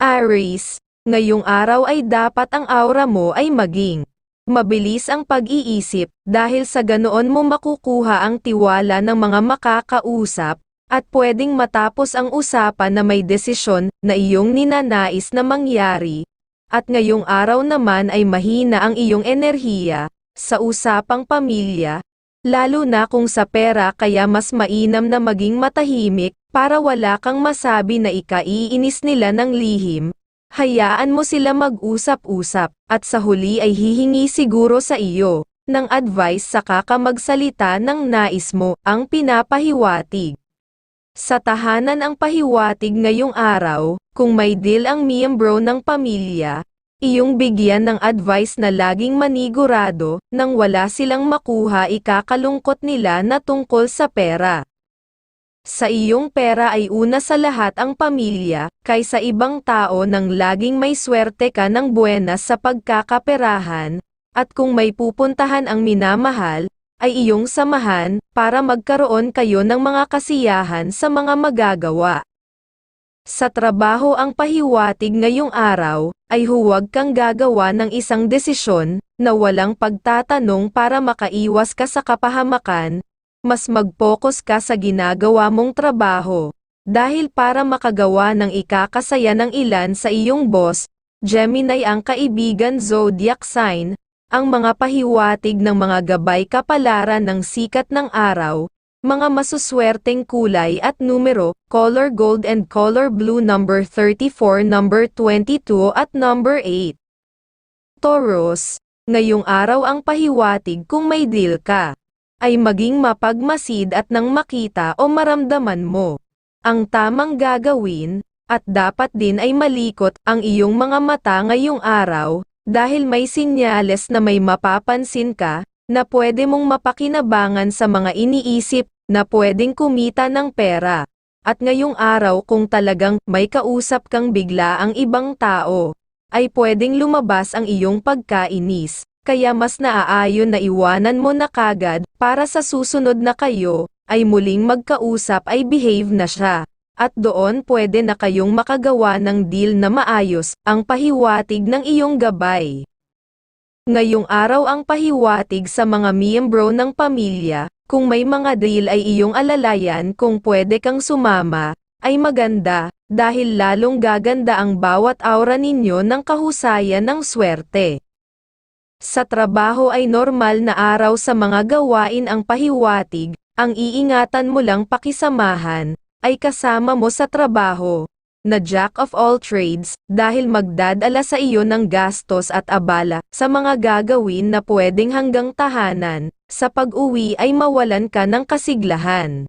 Aries, ngayong araw ay dapat ang aura mo ay maging mabilis ang pag-iisip dahil sa ganoon mo makukuha ang tiwala ng mga makakausap at pwedeng matapos ang usapan na may desisyon na iyong ninanais na mangyari. At ngayong araw naman ay mahina ang iyong enerhiya sa usapang pamilya, lalo na kung sa pera kaya mas mainam na maging matahimik para wala kang masabi na ikaiinis nila ng lihim. Hayaan mo sila mag-usap-usap, at sa huli ay hihingi siguro sa iyo, ng advice sa kakamagsalita ng nais mo, ang pinapahiwatig. Sa tahanan ang pahiwatig ngayong araw, kung may deal ang miyembro ng pamilya, iyong bigyan ng advice na laging manigurado, nang wala silang makuha ikakalungkot nila na tungkol sa pera. Sa iyong pera ay una sa lahat ang pamilya, kaysa ibang tao nang laging may swerte ka ng buenas sa pagkakaperahan, at kung may pupuntahan ang minamahal, ay iyong samahan, para magkaroon kayo ng mga kasiyahan sa mga magagawa. Sa trabaho ang pahiwatig ngayong araw, ay huwag kang gagawa ng isang desisyon, na walang pagtatanong para makaiwas ka sa kapahamakan, mas mag-focus ka sa ginagawa mong trabaho. Dahil para makagawa ng ikakasaya ng ilan sa iyong boss, Gemini ang kaibigan zodiac sign, ang mga pahiwatig ng mga gabay kapalaran ng sikat ng araw, mga masuswerteng kulay at numero, color gold and color blue number 34, number 22 at number 8. Taurus, ngayong araw ang pahiwatig kung may deal ka ay maging mapagmasid at nang makita o maramdaman mo ang tamang gagawin, at dapat din ay malikot ang iyong mga mata ngayong araw, dahil may sinyales na may mapapansin ka, na pwede mong mapakinabangan sa mga iniisip, na pwedeng kumita ng pera. At ngayong araw kung talagang may kausap kang bigla ang ibang tao, ay pwedeng lumabas ang iyong pagkainis kaya mas naaayon na iwanan mo na kagad, para sa susunod na kayo, ay muling magkausap ay behave na siya. At doon pwede na kayong makagawa ng deal na maayos, ang pahiwatig ng iyong gabay. Ngayong araw ang pahiwatig sa mga miyembro ng pamilya, kung may mga deal ay iyong alalayan kung pwede kang sumama, ay maganda, dahil lalong gaganda ang bawat aura ninyo ng kahusayan ng swerte. Sa trabaho ay normal na araw sa mga gawain ang pahiwatig, ang iingatan mo lang pakisamahan, ay kasama mo sa trabaho, na jack of all trades, dahil magdadala sa iyo ng gastos at abala, sa mga gagawin na pwedeng hanggang tahanan, sa pag-uwi ay mawalan ka ng kasiglahan.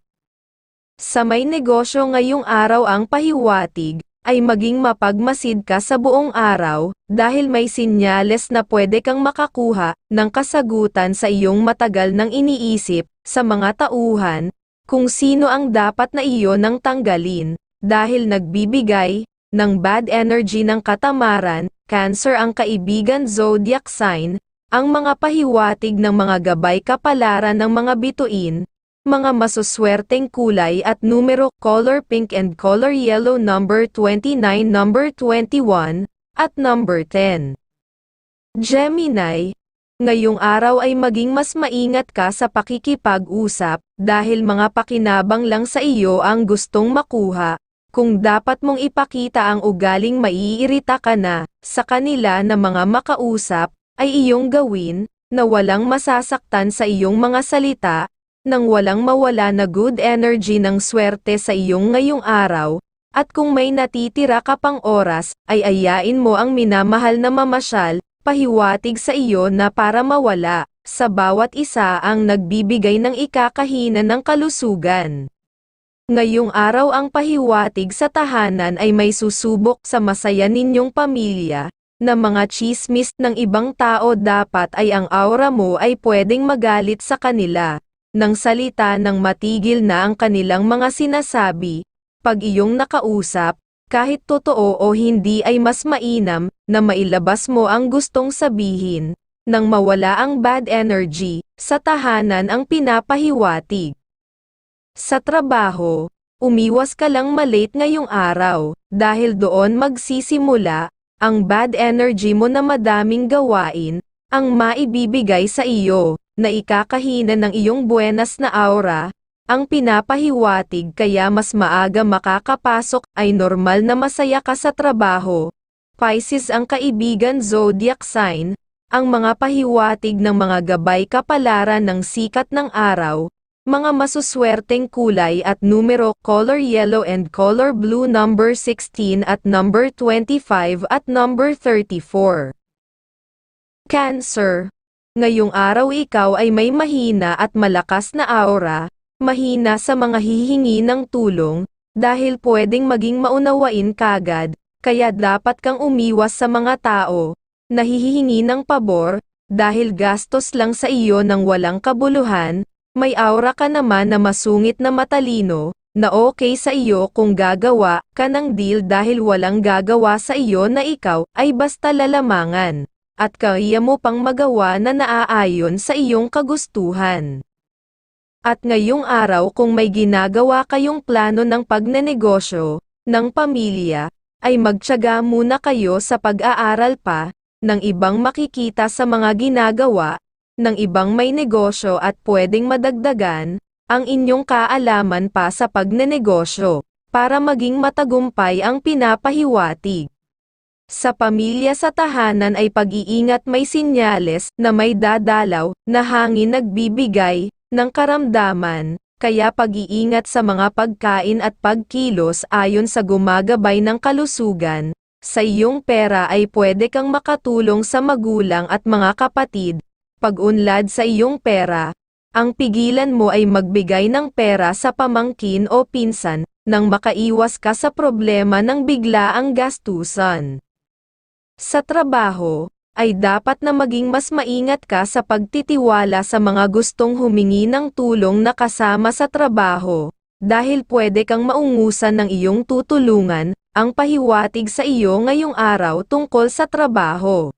Sa may negosyo ngayong araw ang pahiwatig, ay maging mapagmasid ka sa buong araw, dahil may sinyales na pwede kang makakuha ng kasagutan sa iyong matagal nang iniisip sa mga tauhan, kung sino ang dapat na iyo nang tanggalin, dahil nagbibigay ng bad energy ng katamaran, cancer ang kaibigan zodiac sign, ang mga pahiwatig ng mga gabay kapalaran ng mga bituin, mga masuswerteng kulay at numero, color pink and color yellow number 29, number 21, at number 10. Gemini, ngayong araw ay maging mas maingat ka sa pakikipag-usap, dahil mga pakinabang lang sa iyo ang gustong makuha, kung dapat mong ipakita ang ugaling maiirita ka na, sa kanila na mga makausap, ay iyong gawin, na walang masasaktan sa iyong mga salita, nang walang mawala na good energy ng swerte sa iyong ngayong araw, at kung may natitira ka pang oras, ay ayain mo ang minamahal na mamasyal, pahiwatig sa iyo na para mawala, sa bawat isa ang nagbibigay ng ikakahina ng kalusugan. Ngayong araw ang pahiwatig sa tahanan ay may susubok sa masaya ninyong pamilya, na mga chismis ng ibang tao dapat ay ang aura mo ay pwedeng magalit sa kanila ng salita nang matigil na ang kanilang mga sinasabi, pag iyong nakausap, kahit totoo o hindi ay mas mainam, na mailabas mo ang gustong sabihin, nang mawala ang bad energy, sa tahanan ang pinapahiwatig. Sa trabaho, umiwas ka lang malate ngayong araw, dahil doon magsisimula, ang bad energy mo na madaming gawain, ang maibibigay sa iyo, na ikakahina ng iyong buenas na aura, ang pinapahiwatig kaya mas maaga makakapasok ay normal na masaya ka sa trabaho. Pisces ang kaibigan zodiac sign, ang mga pahiwatig ng mga gabay kapalaran ng sikat ng araw, mga masuswerteng kulay at numero color yellow and color blue number 16 at number 25 at number 34. Cancer. Ngayong araw ikaw ay may mahina at malakas na aura, mahina sa mga hihingi ng tulong, dahil pwedeng maging maunawain kagad, kaya dapat kang umiwas sa mga tao, na hihihingi ng pabor, dahil gastos lang sa iyo ng walang kabuluhan, may aura ka naman na masungit na matalino, na okay sa iyo kung gagawa ka ng deal dahil walang gagawa sa iyo na ikaw ay basta lalamangan, at kaya mo pang magawa na naaayon sa iyong kagustuhan. At ngayong araw kung may ginagawa kayong plano ng pagnenegosyo, ng pamilya, ay magtyaga muna kayo sa pag-aaral pa, ng ibang makikita sa mga ginagawa, ng ibang may negosyo at pwedeng madagdagan, ang inyong kaalaman pa sa pagnenegosyo, para maging matagumpay ang pinapahiwatig. Sa pamilya sa tahanan ay pag-iingat may sinyales na may dadalaw na hangin nagbibigay ng karamdaman, kaya pag-iingat sa mga pagkain at pagkilos ayon sa gumagabay ng kalusugan, sa iyong pera ay pwede kang makatulong sa magulang at mga kapatid, pag-unlad sa iyong pera, ang pigilan mo ay magbigay ng pera sa pamangkin o pinsan, nang makaiwas ka sa problema ng biglaang gastusan. Sa trabaho, ay dapat na maging mas maingat ka sa pagtitiwala sa mga gustong humingi ng tulong na kasama sa trabaho, dahil pwede kang maungusan ng iyong tutulungan, ang pahiwatig sa iyo ngayong araw tungkol sa trabaho.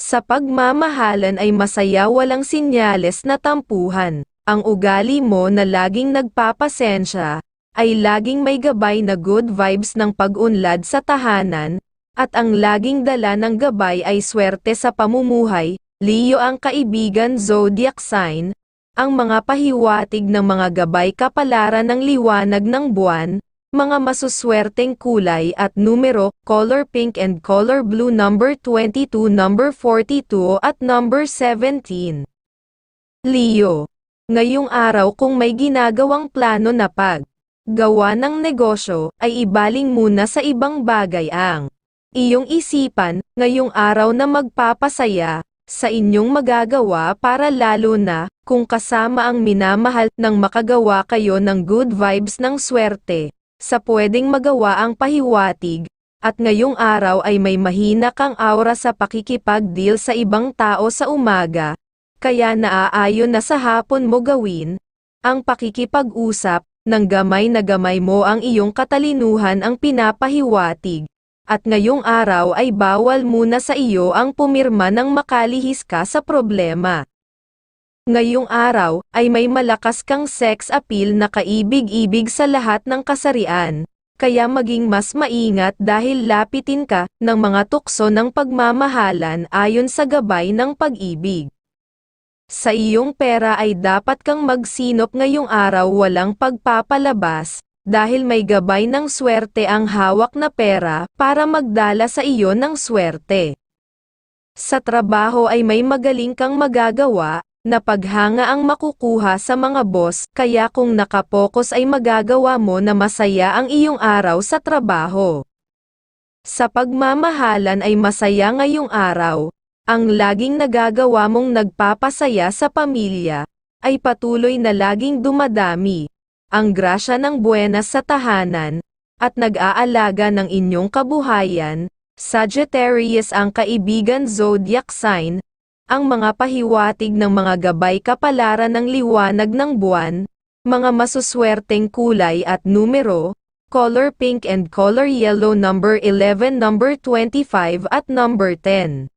Sa pagmamahalan ay masaya walang sinyales na tampuhan. Ang ugali mo na laging nagpapasensya, ay laging may gabay na good vibes ng pag-unlad sa tahanan, at ang laging dala ng gabay ay swerte sa pamumuhay, Leo ang kaibigan zodiac sign, ang mga pahiwatig ng mga gabay kapalaran ng liwanag ng buwan, mga masuswerteng kulay at numero, color pink and color blue number 22, number 42 at number 17. Leo. Ngayong araw kung may ginagawang plano na pag gawa ng negosyo, ay ibaling muna sa ibang bagay ang iyong isipan, ngayong araw na magpapasaya, sa inyong magagawa para lalo na, kung kasama ang minamahal, nang makagawa kayo ng good vibes ng swerte sa pwedeng magawa ang pahiwatig, at ngayong araw ay may mahina kang aura sa pakikipag-deal sa ibang tao sa umaga, kaya naaayon na sa hapon mo gawin, ang pakikipag-usap, ng gamay na gamay mo ang iyong katalinuhan ang pinapahiwatig, at ngayong araw ay bawal muna sa iyo ang pumirma ng makalihis ka sa problema. Ngayong araw, ay may malakas kang sex appeal na kaibig-ibig sa lahat ng kasarian, kaya maging mas maingat dahil lapitin ka ng mga tukso ng pagmamahalan ayon sa gabay ng pag-ibig. Sa iyong pera ay dapat kang magsinop ngayong araw walang pagpapalabas, dahil may gabay ng swerte ang hawak na pera para magdala sa iyo ng swerte. Sa trabaho ay may magaling kang magagawa, na paghanga ang makukuha sa mga boss, kaya kung nakapokus ay magagawa mo na masaya ang iyong araw sa trabaho. Sa pagmamahalan ay masaya ngayong araw, ang laging nagagawa mong nagpapasaya sa pamilya, ay patuloy na laging dumadami, ang grasya ng buenas sa tahanan, at nag-aalaga ng inyong kabuhayan, Sagittarius ang kaibigan zodiac sign, ang mga pahiwatig ng mga gabay kapalaran ng liwanag ng buwan, mga masuswerteng kulay at numero, color pink and color yellow number 11 number 25 at number 10.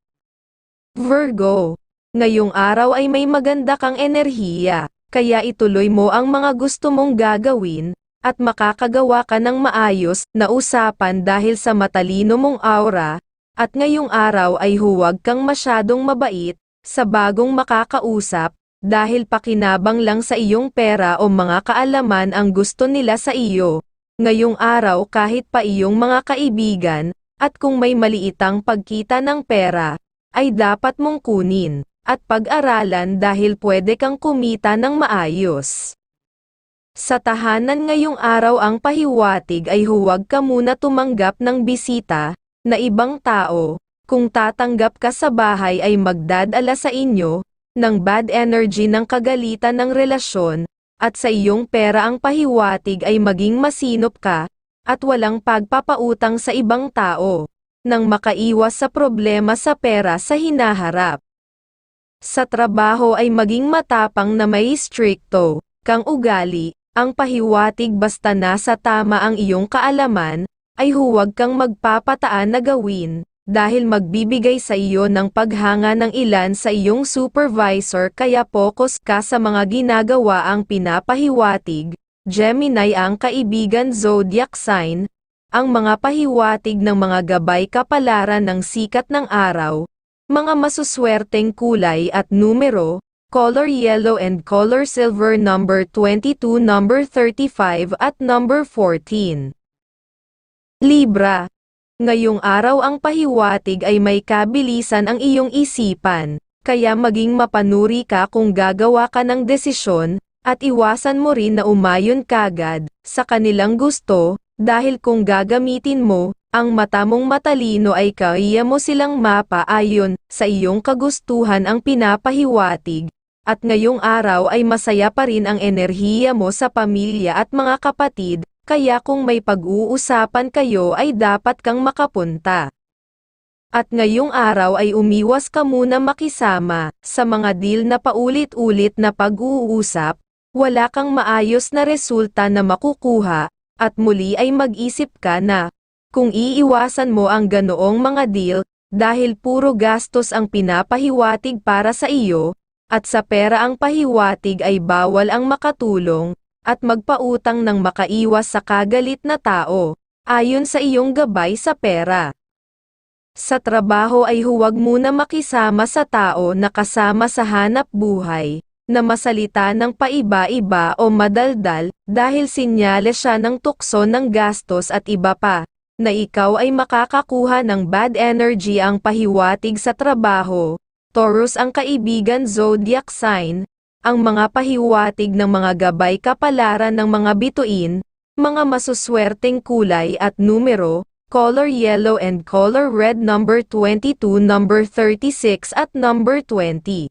Virgo. Ngayong araw ay may maganda kang enerhiya, kaya ituloy mo ang mga gusto mong gagawin, at makakagawa ka ng maayos na usapan dahil sa matalino mong aura, at ngayong araw ay huwag kang masyadong mabait, sa bagong makakausap, dahil pakinabang lang sa iyong pera o mga kaalaman ang gusto nila sa iyo. Ngayong araw kahit pa iyong mga kaibigan, at kung may maliitang pagkita ng pera, ay dapat mong kunin, at pag-aralan dahil pwede kang kumita ng maayos. Sa tahanan ngayong araw ang pahiwatig ay huwag ka muna tumanggap ng bisita, na ibang tao, kung tatanggap ka sa bahay ay magdadala sa inyo, ng bad energy ng kagalitan ng relasyon, at sa iyong pera ang pahiwatig ay maging masinop ka, at walang pagpapautang sa ibang tao, nang makaiwas sa problema sa pera sa hinaharap. Sa trabaho ay maging matapang na may stricto, kang ugali, ang pahiwatig basta nasa tama ang iyong kaalaman, ay huwag kang magpapataan na gawin, dahil magbibigay sa iyo ng paghanga ng ilan sa iyong supervisor kaya focus ka sa mga ginagawa ang pinapahiwatig, Gemini ang kaibigan zodiac sign, ang mga pahiwatig ng mga gabay kapalaran ng sikat ng araw, mga masuswerteng kulay at numero, color yellow and color silver number 22 number 35 at number 14. Libra. Ngayong araw ang pahiwatig ay may kabilisan ang iyong isipan, kaya maging mapanuri ka kung gagawa ka ng desisyon, at iwasan mo rin na umayon kagad, sa kanilang gusto, dahil kung gagamitin mo, ang mata mong matalino ay kaya mo silang mapa ayon sa iyong kagustuhan ang pinapahiwatig, at ngayong araw ay masaya pa rin ang enerhiya mo sa pamilya at mga kapatid, kaya kung may pag-uusapan kayo ay dapat kang makapunta. At ngayong araw ay umiwas ka muna makisama sa mga deal na paulit-ulit na pag-uusap, wala kang maayos na resulta na makukuha, at muli ay mag-isip ka na, kung iiwasan mo ang ganoong mga deal, dahil puro gastos ang pinapahiwatig para sa iyo, at sa pera ang pahiwatig ay bawal ang makatulong, at magpautang ng makaiwas sa kagalit na tao, ayon sa iyong gabay sa pera. Sa trabaho ay huwag muna makisama sa tao na kasama sa hanap buhay, na masalita ng paiba-iba o madaldal, dahil sinyales siya ng tukso ng gastos at iba pa, na ikaw ay makakakuha ng bad energy ang pahiwatig sa trabaho. Taurus ang kaibigan zodiac sign, ang mga pahiwatig ng mga gabay kapalaran ng mga bituin, mga masuswerteng kulay at numero, color yellow and color red number 22 number 36 at number 20.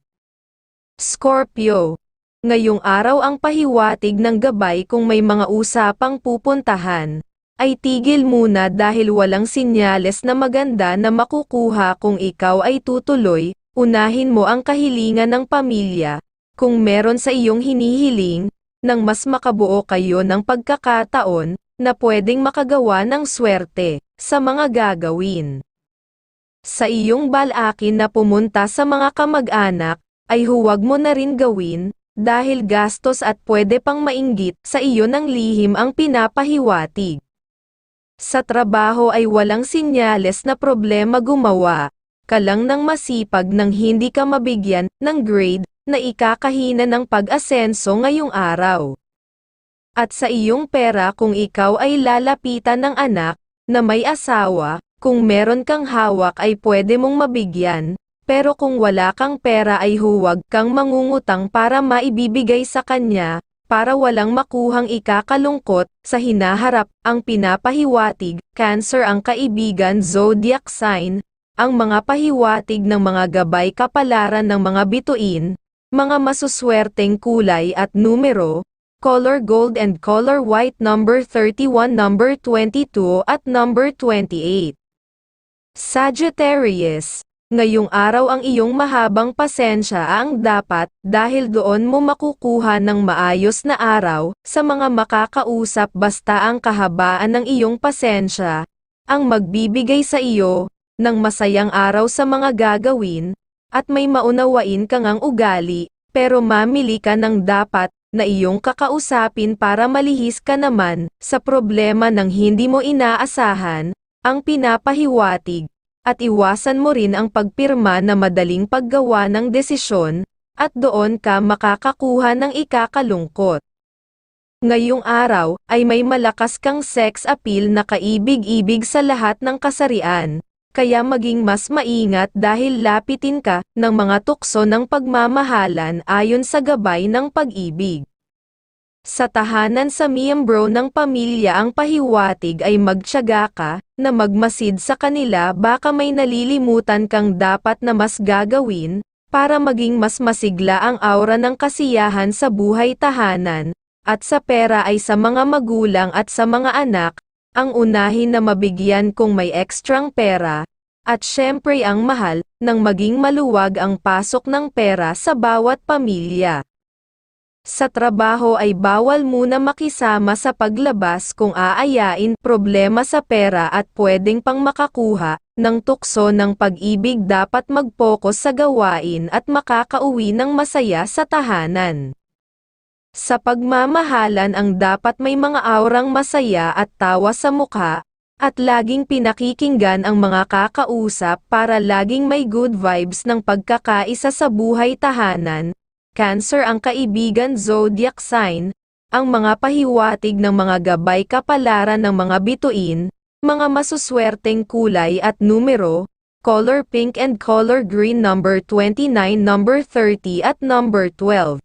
Scorpio. Ngayong araw ang pahiwatig ng gabay kung may mga usapang pupuntahan, ay tigil muna dahil walang sinyales na maganda na makukuha kung ikaw ay tutuloy, unahin mo ang kahilingan ng pamilya, kung meron sa iyong hinihiling, nang mas makabuo kayo ng pagkakataon, na pwedeng makagawa ng swerte, sa mga gagawin. Sa iyong balakin na pumunta sa mga kamag-anak, ay huwag mo na rin gawin, dahil gastos at pwede pang mainggit sa iyo ng lihim ang pinapahiwatig. Sa trabaho ay walang sinyales na problema gumawa, ka lang ng masipag nang hindi ka mabigyan ng grade na ikakahina ng pag-asenso ngayong araw. At sa iyong pera kung ikaw ay lalapitan ng anak, na may asawa, kung meron kang hawak ay pwede mong mabigyan, pero kung wala kang pera ay huwag kang mangungutang para maibibigay sa kanya, para walang makuhang ikakalungkot, sa hinaharap, ang pinapahiwatig, cancer ang kaibigan zodiac sign, ang mga pahiwatig ng mga gabay kapalaran ng mga bituin, mga masuswerteng kulay at numero, color gold and color white number 31 number 22 at number 28. Sagittarius, ngayong araw ang iyong mahabang pasensya ang dapat dahil doon mo makukuha ng maayos na araw sa mga makakausap basta ang kahabaan ng iyong pasensya ang magbibigay sa iyo ng masayang araw sa mga gagawin at may maunawain kang ang ugali, pero mamili ka ng dapat na iyong kakausapin para malihis ka naman sa problema ng hindi mo inaasahan, ang pinapahiwatig, at iwasan mo rin ang pagpirma na madaling paggawa ng desisyon, at doon ka makakakuha ng ikakalungkot. Ngayong araw, ay may malakas kang sex appeal na kaibig-ibig sa lahat ng kasarian, kaya maging mas maingat dahil lapitin ka ng mga tukso ng pagmamahalan ayon sa gabay ng pag-ibig. Sa tahanan sa miyembro ng pamilya ang pahiwatig ay magtiyaga ka na magmasid sa kanila baka may nalilimutan kang dapat na mas gagawin para maging mas masigla ang aura ng kasiyahan sa buhay tahanan at sa pera ay sa mga magulang at sa mga anak, ang unahin na mabigyan kung may ekstrang pera, at syempre ang mahal, nang maging maluwag ang pasok ng pera sa bawat pamilya. Sa trabaho ay bawal muna makisama sa paglabas kung aayain problema sa pera at pwedeng pang makakuha ng tukso ng pag-ibig dapat mag-focus sa gawain at makakauwi ng masaya sa tahanan. Sa pagmamahalan ang dapat may mga aurang masaya at tawa sa mukha, at laging pinakikinggan ang mga kakausap para laging may good vibes ng pagkakaisa sa buhay tahanan. Cancer ang kaibigan zodiac sign, ang mga pahiwatig ng mga gabay kapalaran ng mga bituin, mga masuswerteng kulay at numero, color pink and color green number 29 number 30 at number 12.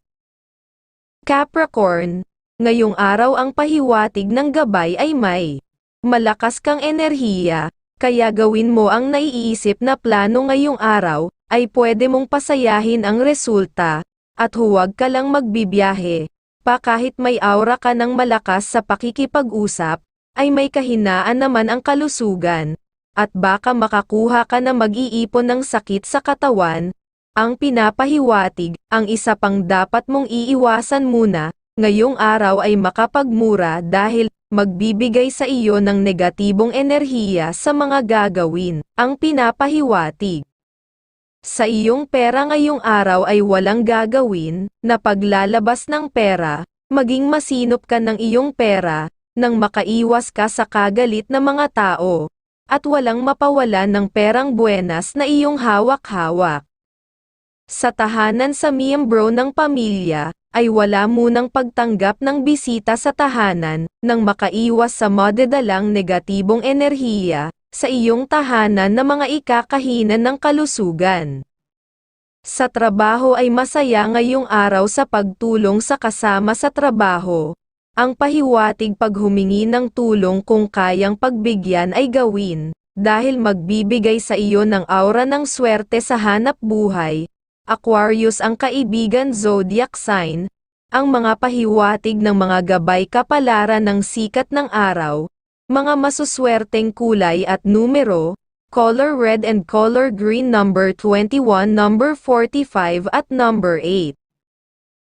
Capricorn, ngayong araw ang pahiwatig ng gabay ay may malakas kang enerhiya, kaya gawin mo ang naiisip na plano ngayong araw, ay pwede mong pasayahin ang resulta, at huwag ka lang magbibiyahe, pa kahit may aura ka ng malakas sa pakikipag-usap, ay may kahinaan naman ang kalusugan, at baka makakuha ka na mag-iipon ng sakit sa katawan, ang pinapahiwatig, ang isa pang dapat mong iiwasan muna, ngayong araw ay makapagmura dahil magbibigay sa iyo ng negatibong enerhiya sa mga gagawin, ang pinapahiwatig. Sa iyong pera ngayong araw ay walang gagawin, na paglalabas ng pera, maging masinop ka ng iyong pera, nang makaiwas ka sa kagalit na mga tao, at walang mapawalan ng perang buenas na iyong hawak-hawak. Sa tahanan sa miyembro ng pamilya, ay wala munang pagtanggap ng bisita sa tahanan, nang makaiwas sa madadalang negatibong enerhiya, sa iyong tahanan na mga ikakahinan ng kalusugan. Sa trabaho ay masaya ngayong araw sa pagtulong sa kasama sa trabaho. Ang pahiwatig paghumingi ng tulong kung kayang pagbigyan ay gawin, dahil magbibigay sa iyo ng aura ng swerte sa hanap buhay, Aquarius ang kaibigan zodiac sign, ang mga pahiwatig ng mga gabay kapalaran ng sikat ng araw, mga masuswerteng kulay at numero, color red and color green number 21 number 45 at number 8.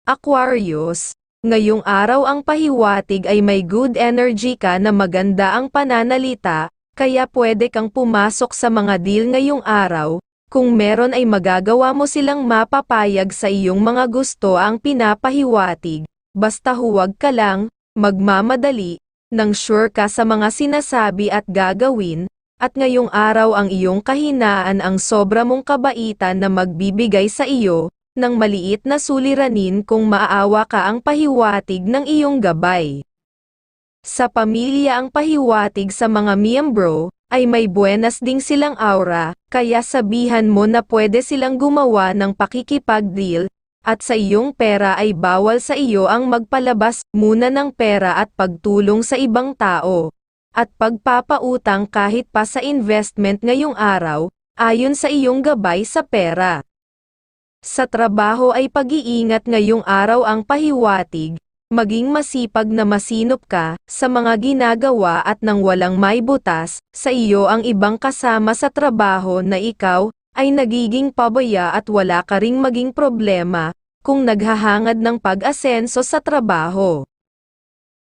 Aquarius, ngayong araw ang pahiwatig ay may good energy ka na maganda ang pananalita, kaya pwede kang pumasok sa mga deal ngayong araw, kung meron ay magagawa mo silang mapapayag sa iyong mga gusto ang pinapahiwatig, basta huwag ka lang, magmamadali, nang sure ka sa mga sinasabi at gagawin, at ngayong araw ang iyong kahinaan ang sobra mong kabaitan na magbibigay sa iyo, ng maliit na suliranin kung maaawa ka ang pahiwatig ng iyong gabay. Sa pamilya ang pahiwatig sa mga miyembro, ay may buenas ding silang aura, kaya sabihan mo na pwede silang gumawa ng pakikipag-deal, at sa iyong pera ay bawal sa iyo ang magpalabas muna ng pera at pagtulong sa ibang tao, at pagpapautang kahit pa sa investment ngayong araw, ayon sa iyong gabay sa pera. Sa trabaho ay pag-iingat ngayong araw ang pahiwatig, maging masipag na masinop ka sa mga ginagawa at nang walang may butas sa iyo ang ibang kasama sa trabaho na ikaw ay nagiging pabaya at wala ka ring maging problema kung naghahangad ng pag-asenso sa trabaho.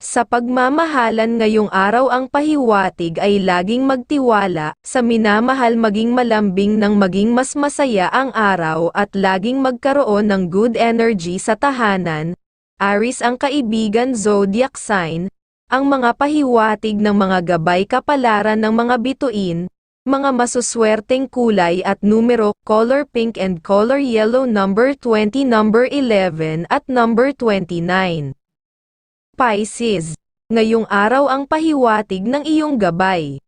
Sa pagmamahalan ngayong araw ang pahiwatig ay laging magtiwala sa minamahal maging malambing ng maging mas masaya ang araw at laging magkaroon ng good energy sa tahanan, Aris ang kaibigan zodiac sign, ang mga pahiwatig ng mga gabay kapalaran ng mga bituin, mga masuswerteng kulay at numero, color pink and color yellow number 20 number 11 at number 29. Pisces, ngayong araw ang pahiwatig ng iyong gabay.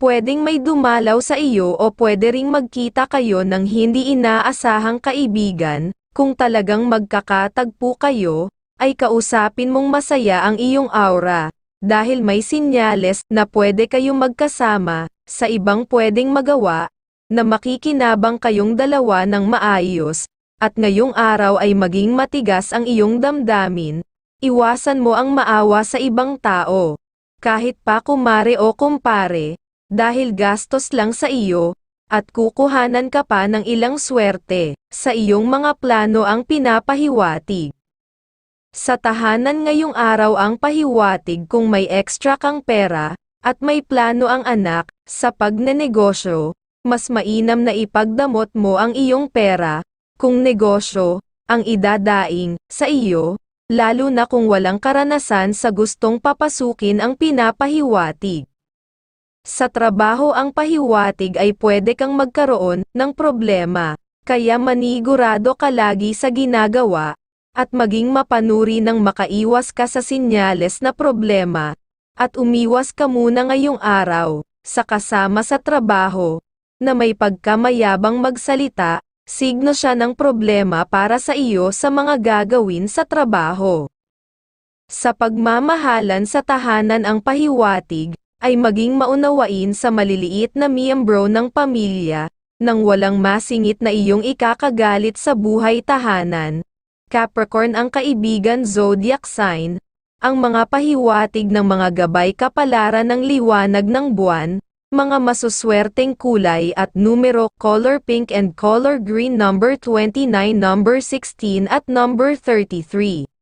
Pwedeng may dumalaw sa iyo o pwede ring magkita kayo ng hindi inaasahang kaibigan, kung talagang magkakatagpo kayo, ay kausapin mong masaya ang iyong aura, dahil may sinyales na pwede kayong magkasama, sa ibang pwedeng magawa, na makikinabang kayong dalawa ng maayos, at ngayong araw ay maging matigas ang iyong damdamin, iwasan mo ang maawa sa ibang tao, kahit pa kumare o kumpare, dahil gastos lang sa iyo, at kukuhanan ka pa ng ilang swerte, sa iyong mga plano ang pinapahiwatig. Sa tahanan ngayong araw ang pahiwatig kung may extra kang pera, at may plano ang anak, sa pagnenegosyo, mas mainam na ipagdamot mo ang iyong pera, kung negosyo, ang idadaing, sa iyo, lalo na kung walang karanasan sa gustong papasukin ang pinapahiwatig. Sa trabaho ang pahiwatig ay pwede kang magkaroon ng problema, kaya manigurado ka lagi sa ginagawa, at maging mapanuri ng makaiwas ka sa sinyales na problema, at umiwas ka muna ngayong araw, sa kasama sa trabaho, na may pagkamayabang magsalita, signo siya ng problema para sa iyo sa mga gagawin sa trabaho. Sa pagmamahalan sa tahanan ang pahiwatig, ay maging maunawain sa maliliit na miyembro ng pamilya, nang walang masingit na iyong ikakagalit sa buhay tahanan. Capricorn ang kaibigan zodiac sign, ang mga pahiwatig ng mga gabay kapalaran ng liwanag ng buwan, mga masuswerteng kulay at numero, color pink and color green number 29 number 16 at number 33.